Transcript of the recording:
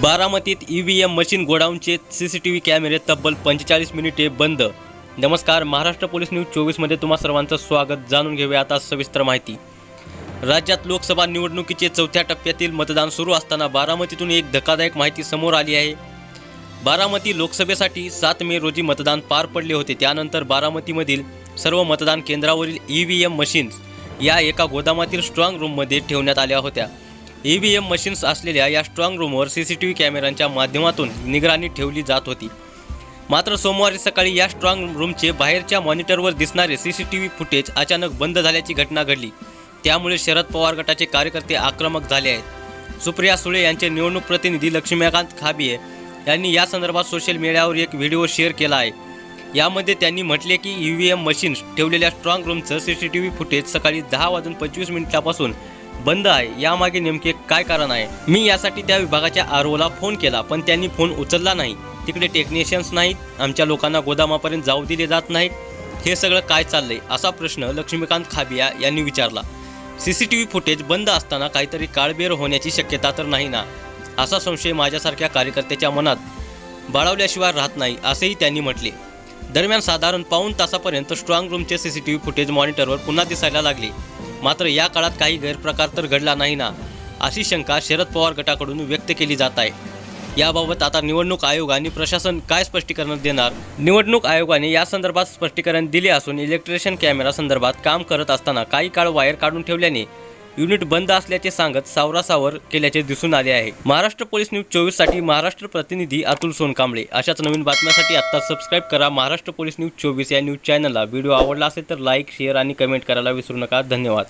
बारामतीत E V M machine गोडाऊनचे C C T V कॅमेरे तब्बल पंचेचाळीस मिनिटे बंद. नमस्कार महाराष्ट्र पोलीस न्यूज चोवीसमध्ये तुम्हा सर्वांचं स्वागत. जाणून घेऊया आता सविस्तर माहिती. राज्यात लोकसभा निवडणुकीचे चौथ्या टप्प्यातील मतदान सुरू असताना बारामतीतून एक धक्कादायक माहिती समोर आली आहे. बारामती लोकसभेसाठी सात मे रोजी मतदान पार पडले होते. त्यानंतर बारामतीमधील सर्व मतदान केंद्रावरील ई व्ही एम मशीन्स या एका गोदामातील स्ट्रॉंग रूममध्ये ठेवण्यात आल्या होत्या. ई व्ही एम मशीन्स असलेल्या या स्ट्रॉंग रूमवर सी सी टी व्ही कॅमेऱ्यांच्या माध्यमातून निगराणी ठेवली जात होती. मात्र सोमवारी सकाळी या स्ट्रॉंग रूमचे बाहेरच्या मॉनिटरवर दिसणारे C C T V footage अचानक बंद झाल्याची घटना घडली. त्यामुळे शरद पवार गटाचे कार्यकर्ते आक्रमक झाले आहेत. सुप्रिया सुळे यांचे निवडणूक प्रतिनिधी लक्ष्मीकांत खाबिये यांनी या संदर्भात सोशल मीडियावर एक व्हिडिओ शेअर केला आहे. यामध्ये त्यांनी म्हटले की ई व्ही एम मशीन्स ठेवलेल्या strong रूमचं C C T V footage सकाळी दहा वाजून पंचवीस मिनिटापासून बंद आहे. यामागे नेमके काय कारण आहे? मी यासाठी त्या विभागाच्या आर ओला फोन केला पण त्यांनी फोन उचलला नाही. तिकडे टेक्निशियन्स नाहीत आमच्या लोकांना गोदामापर्यंत जाऊ दिले जात नाहीत. हे सगळं काय चाललंय? असा प्रश्न लक्ष्मीकांत खाबिया यांनी विचारला. C C T V footage बंद असताना काहीतरी काळबेर होण्याची शक्यता तर नाही ना? असा संशय माझ्यासारख्या कार्यकर्त्याच्या मनात बाळवल्याशिवाय राहत नाही असेही त्यांनी म्हटले. दरम्यान साधारण पाऊण तासापर्यंत स्ट्रॉंग रूमचे C C T V footage मॉनिटरवर पुन्हा दिसायला लागले. मात्र या काळात काही गैरप्रकार तर घडला नाही ना अशी शंका शरद पवार गटाकडून व्यक्त केली जात आहे. याबाबत आता निवडणूक आयोग आणि प्रशासन काय स्पष्टीकरण देणार? निवडणूक आयोगाने या संदर्भात स्पष्टीकरण दिले असून इलेक्ट्रिशियन कॅमेरा संदर्भात काम करत असताना काही काळ वायर काढून ठेवल्याने युनिट बंद असल्याचे सांगत सावरासावर केल्याचे दिसून आले आहे. महाराष्ट्र पोलीस न्यूज चोवीससाठी महाराष्ट्र प्रतिनिधी अतुल सोनकांबळे. अशाच नवीन बातम्यासाठी आता सबस्क्राईब करा महाराष्ट्र पोलीस न्यूज चोवीस या न्यूज चॅनलला व्हिडिओ आवडला असेल तर लाईक शेअर आणि कमेंट करायला विसरू नका. धन्यवाद.